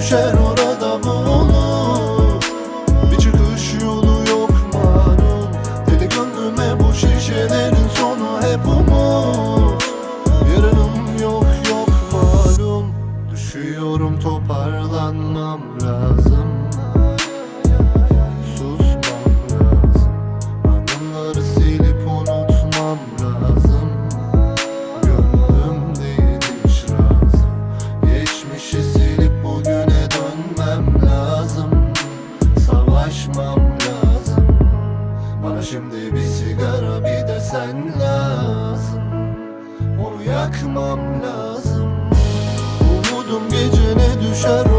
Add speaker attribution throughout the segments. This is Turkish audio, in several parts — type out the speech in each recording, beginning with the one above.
Speaker 1: düşer orada bulur Bir çıkış yolu yok malum. Deli gönlüme bu şişelerin sonu hep umut. Yarınım yok yok malum. Düşüyorum toparlanmam lazım lazım. Onu yakmam lazım. Umudum gece ne düşer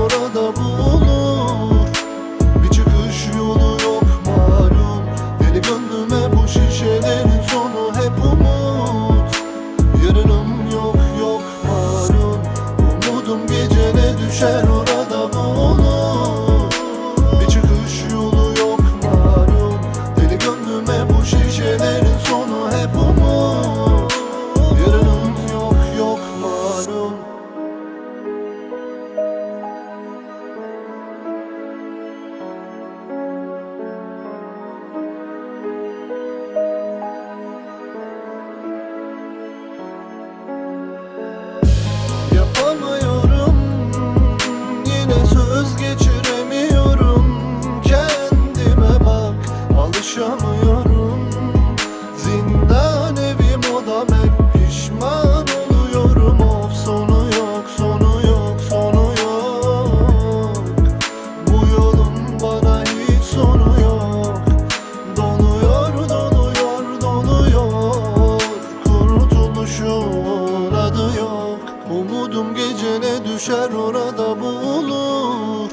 Speaker 1: düşer orada bulur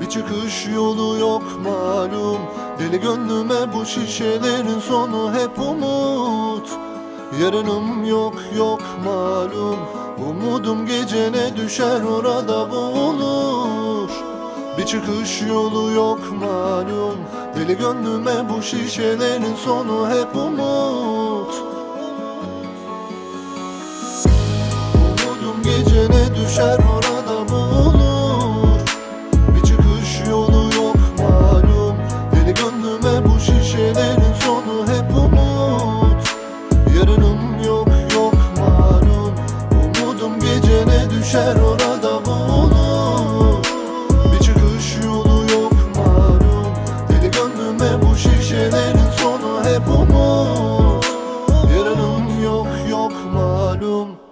Speaker 1: Bir çıkış yolu yok malum. Deli gönlüme bu şişelerin sonu hep umut. Yarınım yok yok malum. Umudum gece ne düşer orada bulur. Bir çıkış yolu yok malum. Deli gönlüme bu şişelerin sonu hep umut bu şişelerin sonu hep umut. Yarınım yok yok malum. Umudum gece ne düşer orada bulur Bir çıkış yolu yok malum. Deli gönlüme bu şişelerin sonu hep umut. Yarınım yok yok malum